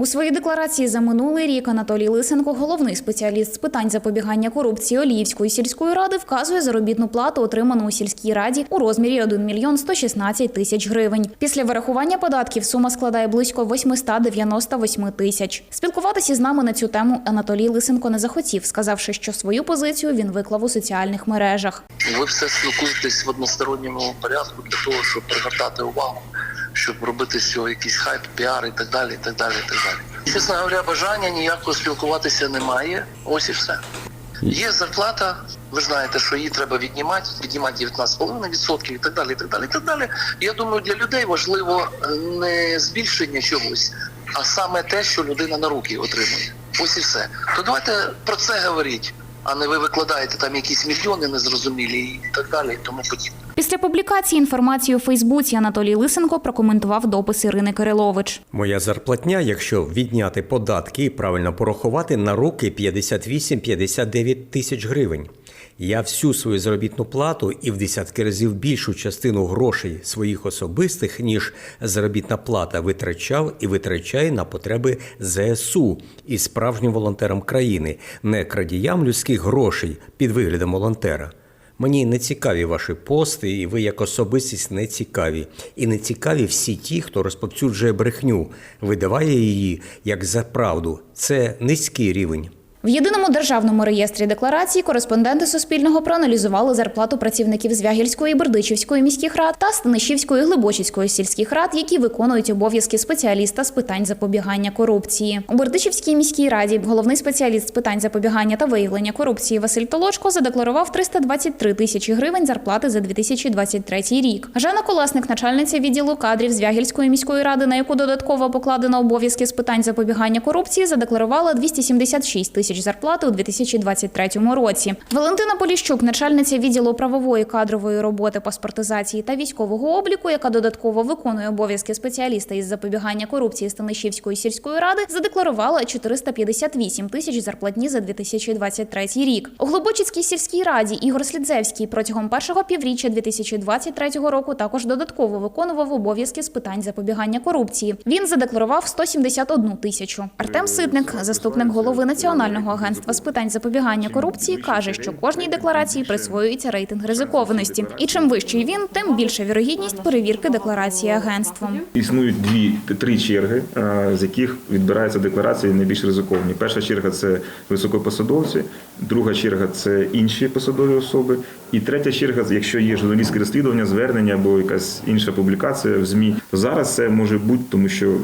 У своїй декларації за минулий рік Анатолій Лисенко, головний спеціаліст з питань запобігання корупції Оліївської сільської ради, вказує заробітну плату, отриману у сільській раді у розмірі 1 мільйон 116 тисяч гривень. Після вирахування податків сума складає близько 898 тисяч. Спілкуватися з нами на цю тему Анатолій Лисенко не захотів, сказавши, що свою позицію він виклав у соціальних мережах. Ви все спілкуєтесь в односторонньому порядку для того, щоб привертати увагу, щоб робити з цього якийсь хайп, піар і так далі. і так далі, і так далі. Чесно говоря, бажання ніякого спілкуватися немає. Ось і все. Є зарплата, ви знаєте, що її треба віднімати, віднімати 19,5% і так далі. і так далі, і так далі. Я думаю, для людей важливо е, не збільшення чогось, а саме те, що людина на руки отримує. Ось і все. То давайте про це говоріть, а не ви викладаєте там якісь мільйони незрозумілі і так далі, і тому подібне. Після публікації інформації у Фейсбуці Анатолій Лисенко прокоментував допис Ірини Кирилович. Моя зарплатня, якщо відняти податки і правильно порахувати, на руки 58-59 тисяч гривень. Я всю свою заробітну плату і в десятки разів більшу частину грошей своїх особистих, ніж заробітна плата, витрачав і витрачаю на потреби ЗСУ і справжнім волонтерам країни, не крадіям людських грошей під виглядом волонтера. Мені не цікаві ваші пости, і ви як особистість не цікаві. І не цікаві всі ті, хто розповсюджує брехню, видаває її як за правду. Це низький рівень. В єдиному державному реєстрі декларацій кореспонденти Суспільного проаналізували зарплату працівників Звягільської, Бердичівської міських рад та Станишівської, Глибочицької сільських рад, які виконують обов'язки спеціаліста з питань запобігання корупції. У Бердичівській міській раді головний спеціаліст з питань запобігання та виявлення корупції Василь Толочко задекларував 323 тисячі гривень зарплати за 2023 рік. Жанна Колесник, начальниця відділу кадрів Звягільської міської ради, на яку додатково покладено обов'язки з питань запобігання корупції, задекларувала 276 тисяч зарплати у 2023 році. Валентина Поліщук, начальниця відділу правової кадрової роботи, паспортизації та військового обліку, яка додатково виконує обов'язки спеціаліста із запобігання корупції Станишівської сільської ради, задекларувала 458 тисяч зарплатні за 2023 рік. У Глибочицькій сільській раді Ігор Слідзевський протягом першого півріччя 2023 року також додатково виконував обов'язки з питань запобігання корупції. Він задекларував 171 тисячу. Артем Ситник, заступник голови національного агентства з питань запобігання корупції, каже, що кожній декларації присвоюється рейтинг ризикованості, і чим вищий він, тим більша вірогідність перевірки декларації агентством. Існують дві три черги, е, з яких відбираються декларації найбільш ризиковані. Перша черга це високопосадовці, друга черга це інші посадові особи. І третя черга, якщо є журналістське розслідування, звернення або якась інша публікація в ЗМІ, зараз це може бути, тому що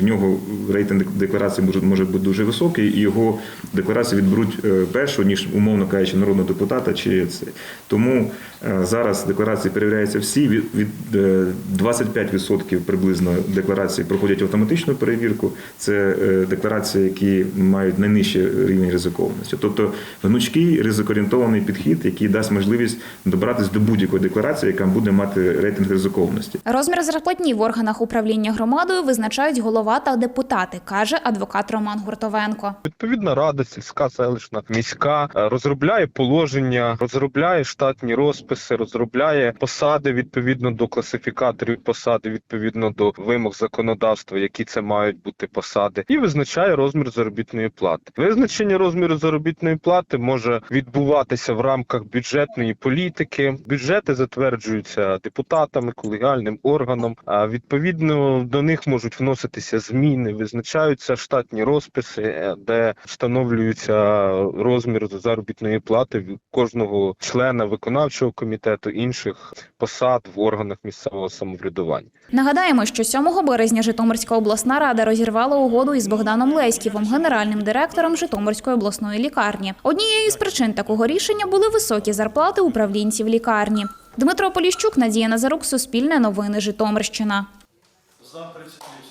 в нього рейтинг декларації може бути дуже високий, і його декларацію відберуть е, першу, ніж умовно кажучи, народного депутата чи це. Тому е, зараз декларації перевіряються всі. Від, від е, 25% приблизно декларацій проходять автоматичну перевірку. Це декларації, які мають найнижчий рівень ризикованості. Тобто гнучкий ризикоорієнтований підхід, який дасть можливість добратися до будь-якої декларації, яка буде мати рейтинг ризикованості. Розмір зарплатні в органах управління громадою визначають голова та депутати, каже адвокат Роман Гуртовенко. Відповідна рада, сільська, селищна, міська е, розробляє положення, розробляє штатні розписи, розробляє посади відповідно до класифікаторів посади, відповідно до вимог законодавства, які це мають бути посади, і визначає розмір заробітної плати. Визначення розміру заробітної плати може відбуватися в рамках бюджетної політики. Бюджети затверджуються депутатами, колегіальним органом. А відповідно до них можуть вноситися зміни, визначаються штатні розписи, е, де встановлюється розмір заробітної плати кожного члена виконавчого комітету інших посад в органах місцевого самоврядування. Нагадаємо, що 7 березня Житомирська обласна рада розірвала угоду із Богданом Леськівим, генеральним директором Житомирської обласної лікарні. Однією з причин такого рішення були високі зарплати управлінців лікарні. Дмитро Поліщук, Надія Назарук, Суспільне новини, Житомирщина. За 38